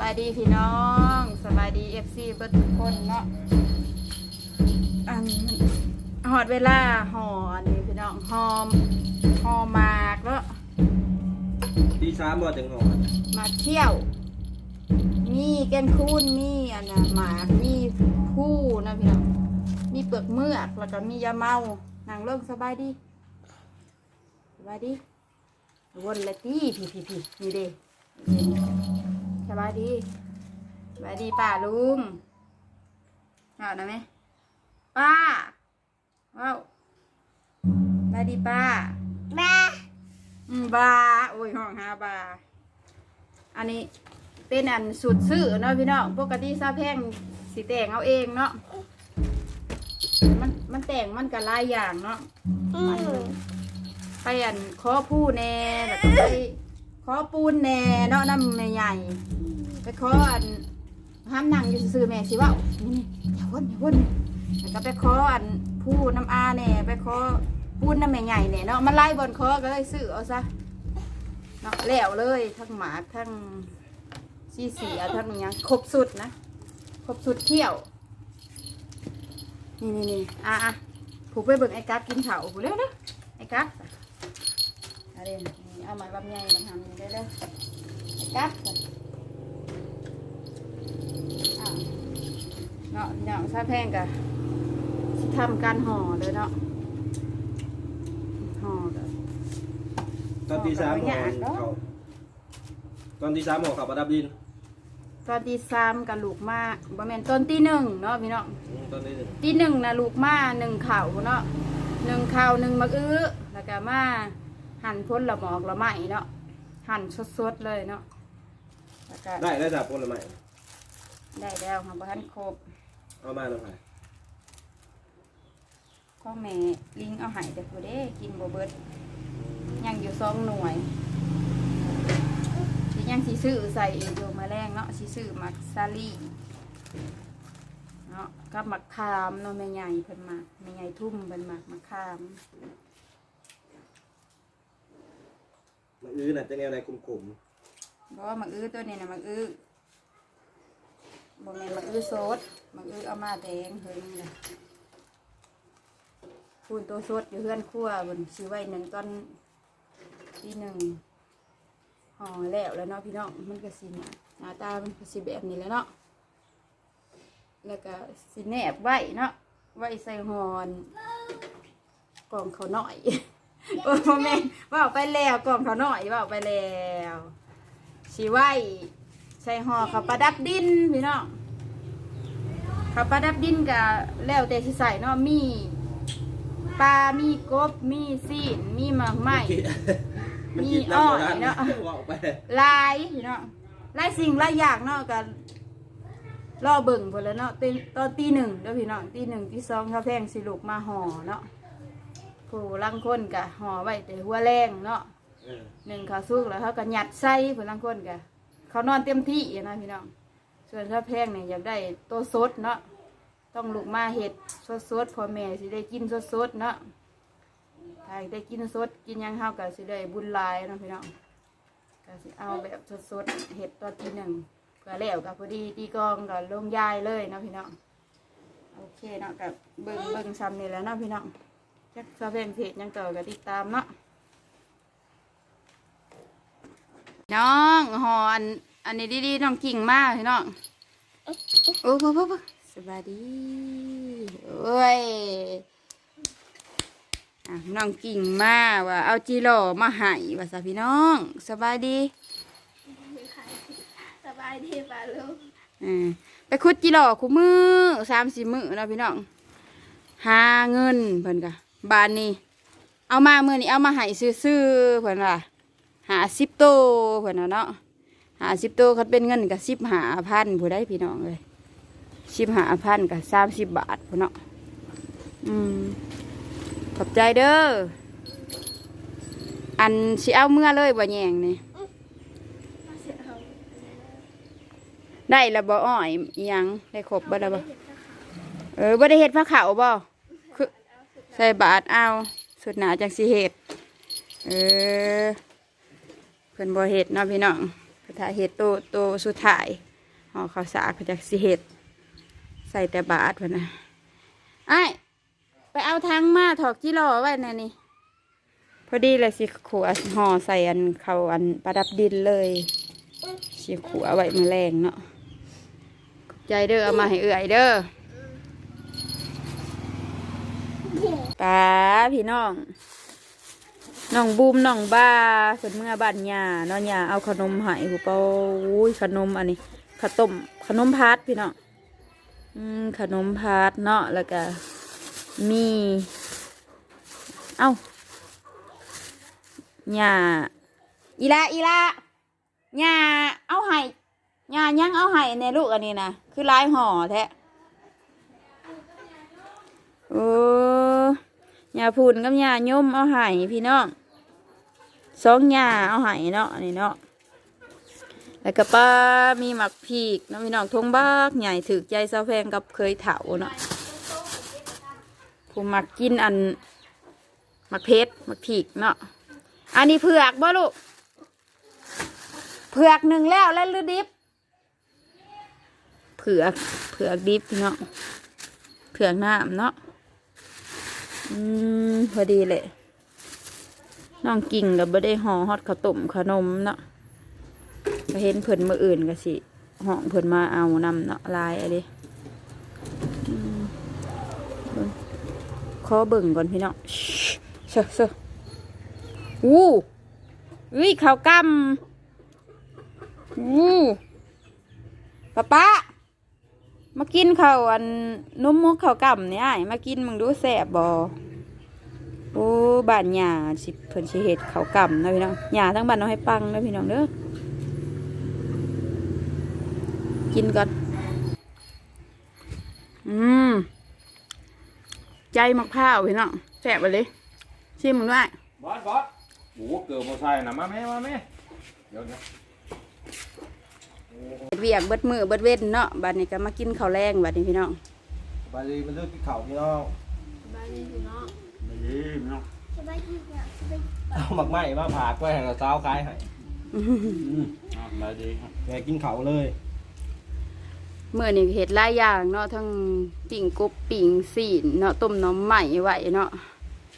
บายดีพี่น้องสบายดีเอฟซีเบิร์ทุกคนเนาะอันหอดเวลาห่ออันนี้พี่น้องหอมหอหมากแล้วตีสามบ่จังหอดมาเที่ยวมีแกนคูนมีอันน่ะหมากมีผู้นะพี่น้องมีเปลือกเมือกแล้วก็มียาเมาหนังเรื่องสบายดีสบายดีวนละตีพี่พี่พี่นี่เด้ส บายดีสบายดีป้าลุงเอานะไหมป้าว้าวสบายดีป้าแม่อืมบาโอ้ยห้องหาบาอันนี้เป็นอันสูตรซื้อเนาะพี่น้องปกติซาแพงสีแต่งเอาเองเนาะมันมันแต่งมันก็หลายอย่างเนาะอืมไปอันขอผู้แน่แล้วก็ไป ขอปูนแน่เนาะน้ำแม่ใหญ่ไปขออันห้ามนั่งอยู่ซื่อๆแม่สิเว่านี่อย่าวนอย่าวนแล้วก็ไปขออันผู้น้ำอาแน่ไปขอปูนน้ำแม่ใหญ่แน่เนาะมันไล่บนคอก็เลยซื้อเอาซะเนาะแล้วเลยทั้งหมาทั้งซีเสียทั้งอหยังครบสุดนะครบสุดเที่ยว นี่นี่นี่อะอะผูกไปเบิ่งไอ้กั๊กกินเถาผูกเร็วเร็วไอ้กั๊กอะไรนี่ เอาไม้ลำไยมาทำนี่ได้เร็วไอ้กั๊กอะเนาะเนาะซาแพงกะสิทำการห่อเลยเนาะห่อกันตอนตีสามหอเอาไปย่างเนอะเขาตอนตีสามหอเขาประดับดินตอนตีสามกับลูกมาบ่แม่นตอนตีหนึ่งเนาะพี่น้องอืมตอนนี้หนึ่งตีหนึ่งนะลูกมาหนึ่งข่าวเนาะหนึ่งข่าวหนึ่งมะอื้อแล้วก็มา หั่นพ้นละหมอกละไหมเนาะหั่นสดๆเลยเนาะแล้วก็ได้ได้จากผลไม้ได้แล้วค่ะบ้านครบเอามาหน่อยข้อแม่ลิงเอาใหายแต่ผู้เด้กินบ่เบิดยังอยู่สองหน่วยสิยังสิซื้อใส่อีกอยู่มาแรงเนาะสิซื้อมักซาลี่เนาะกับมักคามเนาะแม่ใหญ่เพิ่นมักแม่ใหญ่ทุ่มเพิ่นมักมักคาม มันอื้อน่ะจะแนวอะไรกลุ่มบอกว่ามักอื้อตัวนี้นะมักอื้อบ่แม่นมักอื้อโซดมักอื้อเอามาแดงเฮิงเลยคูณตัวสดอยู่เพื่อนครัวบนซื้อไว้หนึ่งต้นที่หนึ่งห่อแล้วแล้วเนาะพี่น้องมันก็สิเนี่ยหน้าตามันก็สิแบบนี้แหล้วเนาะแล้วก็สิแนบไว้เนาะไว้ใส่หอนกล่องเขาวหน่อย โอ้พ่อแม่ว่าเอาไปแล้วกล่องเขาวหน่อยว่าเอาไปแล้วสีไว้ใส่ห่อเขาวประดับดินพี่น้องเขาวประดับดินก็แล้วแต่สิใส่เนาะมีปลา มีกบ มีซีนมีหมากไหๆม้มันมีคิดอ้อยำบ่ทัเนาะว่าไปหลายพี่น้องหลายสิ่งหลายอย่างเนาะกันรอเบิ่งพอแล้วเนาะตีตอนตีหนึ่งเด้อพี่น้องตีหนึ่งตีสองข้าวแพงสิลูกมาห่อเนาะ ผู้ลังคนกะห่อไว้แต่หัวแรงเนาะเออหนึ่งข้าวสุกแล้วเขาก็ยัดใส่ผู้ลังคนกะเขานอนเต็มที่นะพี่น้องส่วนข้าวแพงเนี่ยอยากได้โตวสดเนาะต้องลูกมาเห็ดสดสดๆพ่อแม่สิได้กินสดสดๆเนาะถ้าได้กินสดกินหยังเฮาก็สิได้บุญหลายเนาะพี่น้องก็สิเอาแบบสดๆเห็ดตอนที่หนึ่งเพื่อแล้วกับพอดีตีกลองกับลงยายเลยเนาะพี่น้อง โอเคเนาะกับเบิ่งเบิ่งซ้ำนี่แหล้วเนาะพี่น้อง จักสะเพงเพจยังต่อกับติดตามเนาะน้องหอนอันนี้ดีๆน้องกิ่งมากพี่น้องโอ้โหโอ้โหสบายดีโอ้ยอะน้องกิ่งมาว่าเอาจีโร่มาให้ว่าซะพี่น้อง สบายดีสบายดีป่ะลูกเออไปคุดจิหล่อคุมือสามสี่มือเนาะพี่น้องหาเงินเพิ่นกะ บานนี้ เอามาเมื่อนี้เอามาให้ซื้อๆเพิ่นว่าหาสิบโตเพิ่นน่ะเนาะหาสิบโตเขาเป็นเงินกับสิบหาพันผู้ได้พี่น้องเลยสิบหาพันกับสามสิบบาทผู้เนาะอืมขอบใจเด้ออันสิเอาเมื่อเลยบ่แยงนี่ได้ล้วบ่อ้อยยังได้ครบบ่ล้วบ่เออบ่ได้เฮ็ดผ้าขาวบ่ ใส่บาทเอาสุดหนาจังสิเฮ็ดเออเพิ่นบ่เฮ็ดเนาะพี่น้องพิ่นถ้าเฮ็ดโตโตสุดท้ายห่อข้าวสากเขาจะสิเห็ดใส่แต่บาทพะนะไอ้ไปเอาทางมาถอกจิรอไว้นะนี่พอดีเลยสิขัวห่อใส่อันเขาอันประดับดินเลยสิขัวไว้มือแรงเนาะใจเด้อเอามาให้เอื่อยเด้อ ป้าพี่น้องน้องบูมน้องบ้าเพิ่นเมื่อบ้านยาเนาะยาเอาขนมให้ผู้เปาอุ้ยขนมอันนี้ขาวต้มขนมพัดพี่น้องอืมขนมพัดเนาะแล้วก็มีเอ้าหญ้าอีละอีละหญ้าเอาให้หญ้ายังเอาให้ในลูกอันนี้นะคือลายห่อแท้โอ้ หญ้าพูนกับหญ้าย่มเอาให้พี่น้องสองหญ้าเอาให้เนาะนนี้เนาะแล้วก็ป้ามีหมักพีกเนาะพี่น้องทงบักใหญ่ถือใจเสาแพงกับเคยเถาเนาะผูมักกินอันหมักเพชรหมักผีกเนาะอันนี้เผือกบ่ลูกเผือกหนึ่งแล้วแล้วหรือดิบเผือกเผือกดิบเนาะเผือกน้ำเนาะ อืมพอดีเลยน้องกิ่งกับบ่ได้ห่อฮอดข้าวต้มขนมเนาะก็เห็นเพิ่นมืออื่นก็สิห้องเพิ่นมาเอานำเนาะลายอะไรอืมเบิ่งขอเบิ่งก่อนพี่เนาะเซ่อเซ่ออู้อุ้ยข้าวกำอู้ป้าป้า มากินข้าวอันนุ่มมุกข้าวกำเนี่ยมากินมึงดูแสบบ่โอ้บ้านหญ้าสิเพิ่นสิเฮ็ดข้าวกำนะพี่น้องหญ้าทั้งบ้านเอาให้ปังนะพี่น้องเด้อกินก่อนอืมใจมะพร้าวพี่น้องแสบไปเลยชิมมึงด้วยบอสบอสโอ้เกิดโมไซค์นะมาแม่มาแม่เดี๋ยวนะ เวียกเบิดมือเบิดเว้นเนาะบัดนี้ก็มากินข้าวแรงบัดนี้พี่น้องไปเลยมันเลือกที่เขาพี่น้องสบายดีพี่น้องไม่ดีไม่ต้องสบายดีเนี่ยสบายดีเอาหมักไหม้มาผากไว้ให้เราเช้าคล้ายให้อืมอะไม่ดีครับแกกินเขาเลยเมื่อนี่เห็ดหลายอย่างเนาะทั้งปิ่งกบปิ่งสีนเนาะต้มน้ำใหม่ไว้เนาะ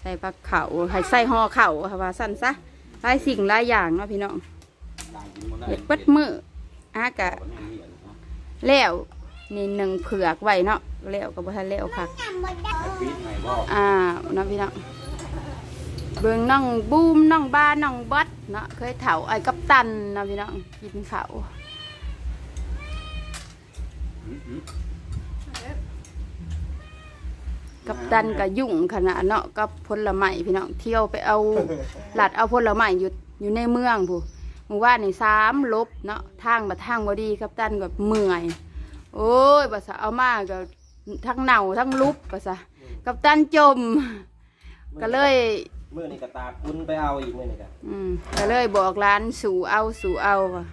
ใส่ผักเขาให้ใส่ห่อเข่าค่ะว่าสั้นซะหลายสิ่งหลายอย่างเนาะพี่น้องเห็ดเบิดมือ อากะแล้วนี่หนึ่งเผือกไว้เนาะแล้วก็บ่ทันแล้วคักปีดไหนบอกอ่าเนาะพี่น้องเบิ่งน้องบูมน้องบ้านน้องบอสเนาะเคยเถาไอ้กัปตันเนาะพี่น้องกินเขาวกัปตันก็ยุ่งขนาดเนาะกับผลไม้พี่น้องเที่ยวไปเอาหลัดเอาผลไม้อยู่อยู่ในเมืองผู้ เมื่อวานนี่สามลบเนาะทางบัดทางบ่ดีกัปตันก็เมื่อย โอ้ยภาษาเอามาก็ทั้งเน่าทั้งลุบภาษากัปตันจม ก็เลยเมื่อนี่กระตากคุณไปเอาอีกเมื่อนี่กันอืมก็เลยบอกร้านสู่เอาสู่เอาว่ะ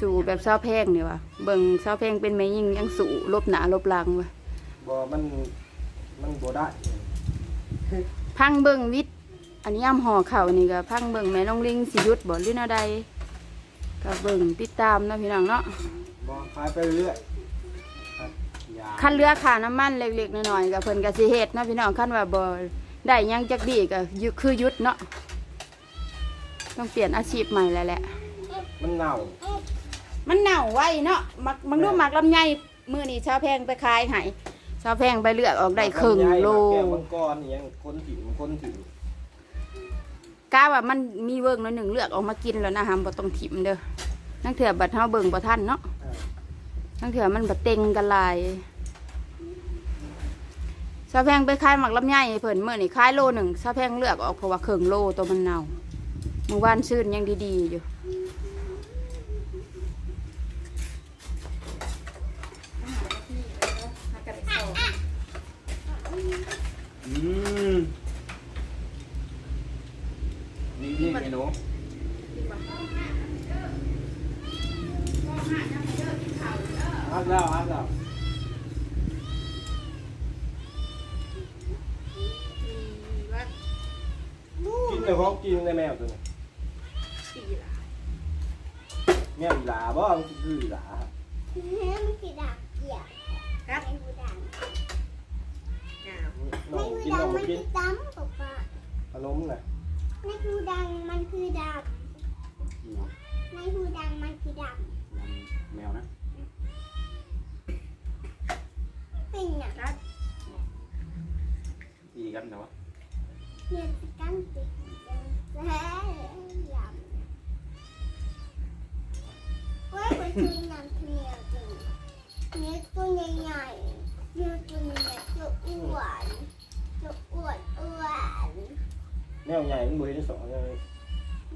สู่แบบเศร้าแพงนี่ว่ะเบิ่งเศร้าแพงเป็นแม่ยิ่งยังสู่ลบหนาลบหลังว่ะบอมันมันบ่ได้ พังเบิ่งวิทย์ อันนี้ย่ำห่อเข่าวนี่ก็พังเบิ่งแม่น้องลิงสิหยุดบ่หรือแนวใดก็เบิ่งติดตามเนาะพี่น้องเนาะบอคลายไปเรื่อยครับยาคันเรือขาน้ำมันเล็กๆน้อยๆก็เพิ่นก็สิเฮ็ดเนาะพี่น้องคันว่าบ่ได้หยังจักดีก็หยุดคือหยุดเนาะต้องเปลี่ยนอาชีพใหม่แล้วแหละ มันเน่ามันเน่าไว้เนาะมักมันรู้มักลำไยมื้อนี้ชาวแพงไปขายให้ชาวแพงไปเลือกออกได้ครึ่งโล แก้วมังกรนี่ยังคนถิ่นคนถิ่น กาว่ามันมีเวิร์กน้อยหนึ่งเลือกออกมากินแล้วนะฮะบ่ต้องถิ่มเด้อนั่งเถื่อบัดเฮาเบิ่งบ่ทันเนาะนั่งเถื่อมันบ่เต็งกันหลายซาแพงไปขายหมักลำไยให้เพิ่นมื้อนี่ขายโลหนึ่งซาแพงเลือกออกเพราะว่าครึ่งโลตัวมันเน่าเมื่อวานซื้อยังดีๆอยู่อืม นี่นี่ไอ้หนูฮักแล้วฮักแล้วกินเลยพร้อมกินในแมวตัวนี้แมวอีหลาบ่มันคืออีหลามันคือดาบเกี่ยวครับในหูดังน้องในหูกินดัน้งองมันกิคืนอดำป๊าป๊าขนมน่ะ ในหูดังมันคือดาบเนาะในหูดังมันคือดาบแมวนะเป็นอย่างตีกันแต่ว่าเนี่ยสกันติดแล้ยำเว้ยมันคือยำเทียวจริงเนื้อตัวใหญ่ๆเนื้อตัวใหญ่ๆตัวอ้วนตัวอ้วนอ้วน แนวใหญ่มันบ่เห็นสองเลย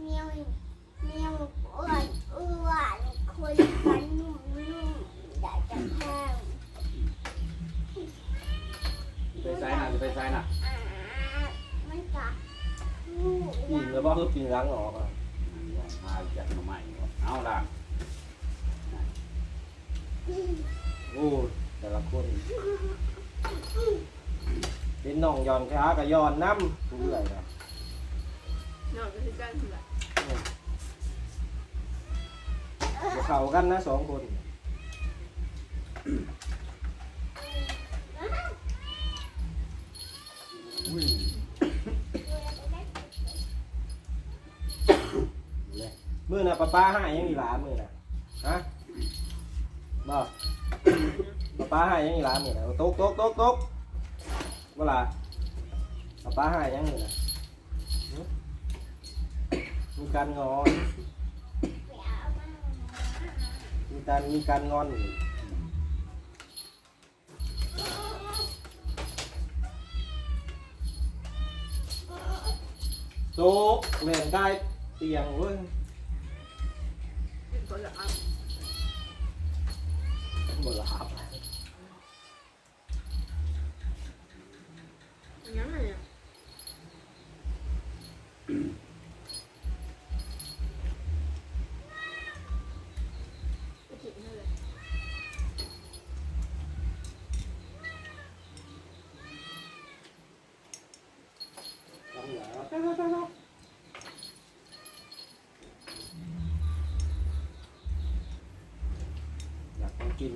เมียวเมียวอ้วนอ้วนคนกันนุ่มๆได้จะแพงไปซ้ายหน่ะไปซ้ายหน่ะอ่ามันกัดลูกกินแล้วบ่คือกินล้างออกอะพาจัดมาใหม่เอาล่ะโอ้แต่ละคนเป็นน้องยอนขาก็ย้อนน้ำเรื่อยนะ นอกก็คือกันแหละบ่เข้ากันนะสองคนอุ้ยมื้อน่ะป้าป้าให้ยังอีหลามื้อน่ะฮะบ่ป้าป้าให้ยังอีหลามื้อน่ะตกตกตกตกบ่ล่ะป้าป้าให้ยังมื้อน่ะ มีการงอน มีการมีการงอนอยู่โต๊ะแหวนได้เตียงเว้ยเป็นคนละอันหมดละครับ ยังไงอะไปกินนั่นเลย ต้องเหรออยา กกิน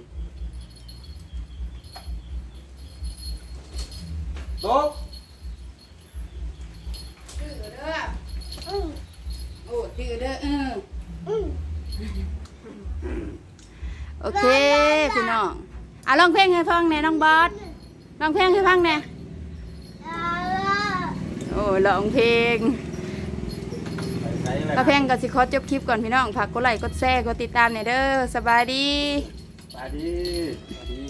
โต๊ะชื่อเด้ออืมโอ้ชื่อเด้อเอออืมโอเคพี่น้องอะร้องเพลงให้ฟังแหน่น้องบอสร้องเพลงให้ฟังแหน่อ่าโอ้ร้องเพลงใส่อะไรป้าเพลงก็สิขอจบคลิปก่อนพี่น้องฝากกดไลค์กดแชร์กดติดตามหน่อยเด้อสบายดี สวัสดีสวัสดี